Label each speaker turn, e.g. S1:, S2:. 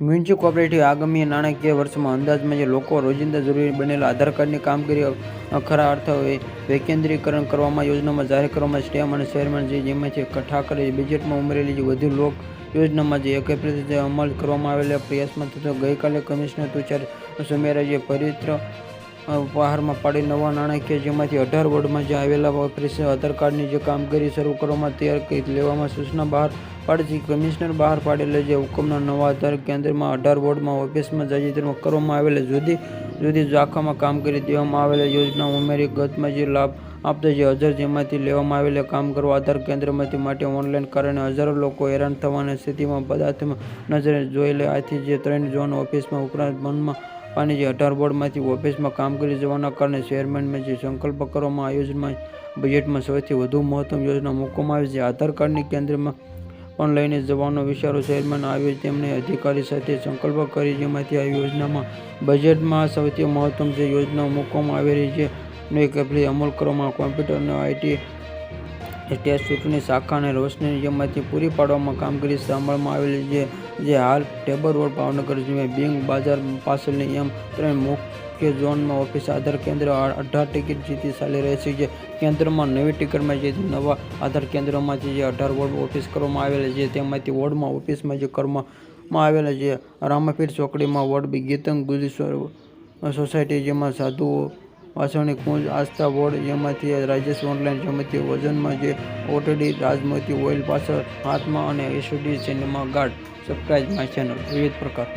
S1: Municipal cooperative આગામી નાણાકીય વર્ષમાં અંદાજમાં જે લોકો રોજિંદા જરૂરી બનેલા આધાર કાર્ડની કામગીરી ખરા અર્થે વિકેન્દ્રીકરણ કરવામાં, યોજનામાં જાહેર કરવામાં, સ્ટેમ અને શહેરમાં જે છે ઠાકરે બજેટમાં ઉમેરેલી જે વધુ લોક યોજનામાં જે એકત્રિત અમલ કરવામાં આવેલા પ્રયાસમાં થતો ગઈકાલે કમિશનર તુષાર સુમેરાએ પવિત્ર ઉપહારમાં પાડી નવા નાણાકીય જેમાંથી અઢાર વોર્ડમાં જે આવેલા ઓફિસે આધાર કાર્ડની જે કામગીરી શરૂ કરવામાં તૈયાર લેવામાં સૂચના બહાર પાડી છે. કમિશનર બહાર પાડેલા જે હુકમના નવા આધાર કેન્દ્રમાં અઢાર વોર્ડમાં ઓફિસમાં તાજેતરમાં કરવામાં આવેલા જુદી જુદી શાખામાં કામગીરી દેવામાં આવેલા યોજના ઉમેરી ગતમાં જે લાભ આપતા જે હજાર જેમાંથી લેવામાં આવેલા કરવા આધાર કેન્દ્રમાંથી માટે ઓનલાઈન કારણે હજારો લોકો હેરાન થવાની સ્થિતિમાં પદાર્થમાં નજરે જોયેલે આથી જે ત્રણ ઝોન ઓફિસમાં ઉપરાંત મનમાં પાણી જે અઢાર બોર્ડમાંથી ઓફિસમાં કામગીરી જવાના કારણે ચેરમેનમાં જે સંકલ્પ કરવામાં આયોજનમાં બજેટમાં સૌથી વધુ મહત્તમ યોજના મૂકવામાં આવી છે. આધાર કાર્ડની કેન્દ્રમાં પણ લઈને જવાનો વિચારો ચેરમેન આવ્યો તેમણે અધિકારી સાથે સંકલ્પ કરી જેમાંથી આ યોજનામાં બજેટમાં સૌથી મહત્તમ જે યોજનાઓ મૂકવામાં આવેલી છે ને કેટલી અમલ કરવામાં કોમ્પ્યુટર અને આઈટી સ્ટેટ ચૂંટણી શાખા અને રોશની જેમાંથી પૂરી પાડવામાં કામગીરી સાંભળવામાં આવેલી છે. જે હાલ ટેબર રોડ ભાવનગર બિંગ બજાર પાછળની એમ ત્રણ મુખ્ય ઝોનમાં ઓફિસ આધાર કેન્દ્ર અઢાર ટિકિટ જીતી ચાલી રહી છે. જે કેન્દ્રમાં નવી ટિકિટમાં જે નવા આધાર કેન્દ્રમાં જે અઢાર વોર્ડ ઓફિસ કરવામાં આવેલી છે. તેમાંથી વોર્ડમાં ઓફિસમાં જે કરવામાં આવેલા છે. રામાપીર ચોકડીમાં વોર્ડ બી ગીતંગ ગુજરી સોસાયટી જેમાં સાધુઓ વાસણી કુંજ, આસ્થા, વોર્ડ જેમાંથી રાજેશ ઓનલાઈન જેમાંથી વજનમાં જે ઓટડી રાજમતી, ઓઇલ પાછળ હાથમાં અને SD cinema guard subscribe my channel વિવિધ પ્રકાર.